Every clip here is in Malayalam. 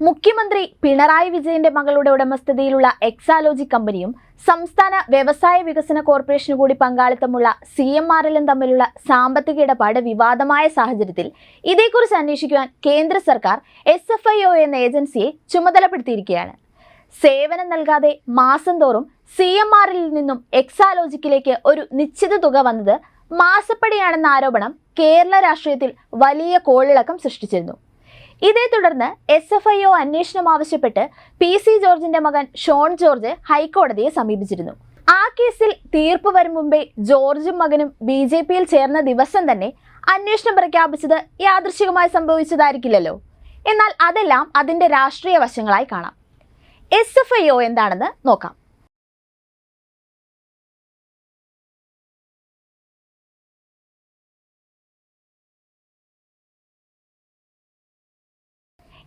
മുഖ്യമന്ത്രി പിണറായി വിജയന്റെ മകളുടെ ഉടമസ്ഥതയിലുള്ള എക്സാലോജി കമ്പനിയും സംസ്ഥാന വ്യവസായ വികസന കോർപ്പറേഷനു കൂടി പങ്കാളിത്തമുള്ള സി എം ആർ എല്ലും തമ്മിലുള്ള സാമ്പത്തിക ഇടപാട് വിവാദമായ സാഹചര്യത്തിൽ ഇതേക്കുറിച്ച് അന്വേഷിക്കുവാൻ കേന്ദ്ര സർക്കാർ എസ് എഫ് ഐ ഒ എന്ന ഏജൻസിയെ ചുമതലപ്പെടുത്തിയിരിക്കുകയാണ്. സേവനം നൽകാതെ മാസം തോറും സി എം ആർ എല്ലിൽ നിന്നും എക്സാലോജിക്കിലേക്ക് ഒരു നിശ്ചിത തുക വന്നത് മാസപ്പടിയാണെന്ന ആരോപണം കേരള രാഷ്ട്രീയത്തിൽ വലിയ കോളിളക്കം സൃഷ്ടിച്ചിരുന്നു. ഇതേ തുടർന്ന് എസ് എഫ് ഐ ഒ അന്വേഷണം ആവശ്യപ്പെട്ട് പി സി ജോർജിന്റെ മകൻ ഷോൺ ജോർജ് ഹൈക്കോടതിയെ സമീപിച്ചിരുന്നു. ആ കേസിൽ തീർപ്പ് വരും മുമ്പേ ജോർജും മകനും ബി ജെ പിയിൽ ചേർന്ന ദിവസം തന്നെ അന്വേഷണം പ്രഖ്യാപിച്ചത് യാദൃശികമായി സംഭവിച്ചതായിരിക്കില്ലല്ലോ. എന്നാൽ അതെല്ലാം അതിന്റെ രാഷ്ട്രീയ വശങ്ങളായി കാണാം. എസ് എഫ് ഐ ഒ എന്താണെന്ന് നോക്കാം.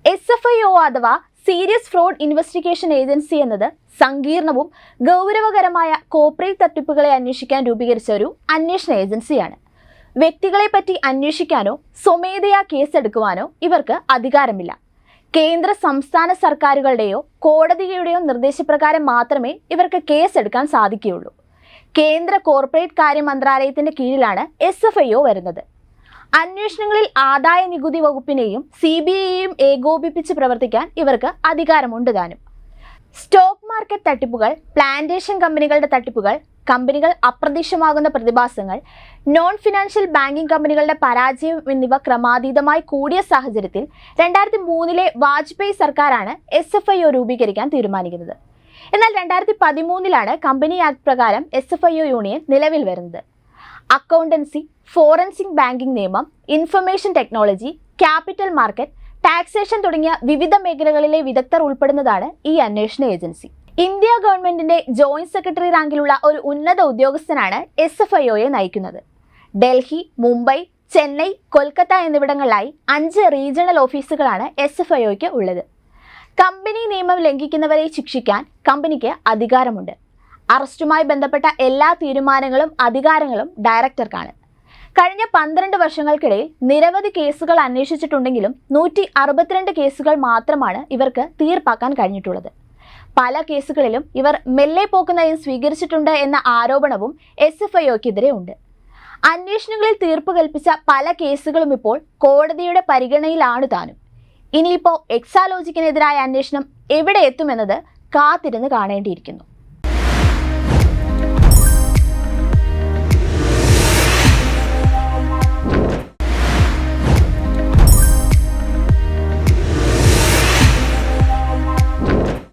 എസ് എഫ് ഐ ഒ അഥവാ സീരിയസ് ഫ്രോഡ് ഇൻവെസ്റ്റിഗേഷൻ ഏജൻസി എന്നത് സങ്കീർണവും ഗൗരവകരമായ കോർപ്പറേറ്റ് തട്ടിപ്പുകളെ അന്വേഷിക്കാൻ രൂപീകരിച്ച ഒരു അന്വേഷണ ഏജൻസിയാണ്. വ്യക്തികളെ പറ്റി അന്വേഷിക്കാനോ സ്വമേധയാ കേസെടുക്കുവാനോ ഇവർക്ക് അധികാരമില്ല. കേന്ദ്ര സംസ്ഥാന സർക്കാരുകളുടെയോ കോടതിയുടെയോ നിർദ്ദേശപ്രകാരം മാത്രമേ ഇവർക്ക് കേസെടുക്കാൻ സാധിക്കുകയുള്ളൂ. കേന്ദ്ര കോർപ്പറേറ്റ് കാര്യ മന്ത്രാലയത്തിന്റെ കീഴിലാണ് എസ് എഫ് ഐ ഒ വരുന്നത്. അന്വേഷണങ്ങളിൽ ആദായ നികുതി വകുപ്പിനെയും സി ബി ഐയെയും ഏകോപിപ്പിച്ച് പ്രവർത്തിക്കാൻ ഇവർക്ക് അധികാരമുണ്ട് താനും. സ്റ്റോക്ക് മാർക്കറ്റ് തട്ടിപ്പുകൾ പ്ലാന്റേഷൻ കമ്പനികളുടെ തട്ടിപ്പുകൾ കമ്പനികൾ അപ്രത്യക്ഷമാകുന്ന പ്രതിഭാസങ്ങൾ നോൺ ഫിനാൻഷ്യൽ ബാങ്കിംഗ് കമ്പനികളുടെ പരാജയം എന്നിവ ക്രമാതീതമായി കൂടിയ സാഹചര്യത്തിൽ രണ്ടായിരത്തി മൂന്നിലെ വാജ്പേയി സർക്കാരാണ് എസ് എഫ് ഐ ഒ രൂപീകരിക്കാൻ തീരുമാനിക്കുന്നത്. എന്നാൽ രണ്ടായിരത്തി പതിമൂന്നിലാണ് കമ്പനി ആക്ട് പ്രകാരം S F I O union നിലവിൽ വരുന്നത്. അക്കൗണ്ടൻസി ഫോറൻസിക് ബാങ്കിംഗ് നിയമം information technology capital market taxation തുടങ്ങിയ വിവിധ മേഖലകളിലെ വിദഗ്ധർ ഉൾപ്പെടുന്നതാണ് ഈ അന്വേഷണ ഏജൻസി. ഇന്ത്യ ഗവൺമെന്റിന്റെ ജോയിന്റ് സെക്രട്ടറി റാങ്കിലുള്ള ഒരു ഉന്നത ഉദ്യോഗസ്ഥനാണ് എസ് എഫ് ഐ ഒയെ നയിക്കുന്നത്. ഡൽഹി മുംബൈ ചെന്നൈ കൊൽക്കത്ത എന്നിവിടങ്ങളിലായി അഞ്ച് റീജിയണൽ ഓഫീസുകളാണ് എസ് എഫ് ഐ ഒയ്ക്ക് ഉള്ളത്. കമ്പനി നിയമം ലംഘിക്കുന്നവരെ ശിക്ഷിക്കാൻ കമ്പനിക്ക് അധികാരമുണ്ട്. അറസ്റ്റുമായി ബന്ധപ്പെട്ട എല്ലാ തീരുമാനങ്ങളും അധികാരങ്ങളും ഡയറക്ടർക്കാണ്. കഴിഞ്ഞ പന്ത്രണ്ട് വർഷങ്ങൾക്കിടയിൽ നിരവധി കേസുകൾ അന്വേഷിച്ചിട്ടുണ്ടെങ്കിലും നൂറ്റി അറുപത്തിരണ്ട് കേസുകൾ മാത്രമാണ് ഇവർക്ക് തീർപ്പാക്കാൻ കഴിഞ്ഞിട്ടുള്ളത്. പല കേസുകളിലും ഇവർ മെല്ലെ പോക്ക് നയം സ്വീകരിച്ചിട്ടുണ്ട് എന്ന ആരോപണവും എസ് എഫ് ഐഒക്കെതിരെ ഉണ്ട്. അന്വേഷണങ്ങളിൽ തീർപ്പ് കൽപ്പിച്ച പല കേസുകളും ഇപ്പോൾ കോടതിയുടെ പരിഗണനയിലാണ് താനും. ഇനിയിപ്പോൾ എക്സാലോജിക്കിനെതിരായ അന്വേഷണം എവിടെ എത്തുമെന്നത് കാത്തിരുന്ന് കാണേണ്ടിയിരിക്കുന്നു.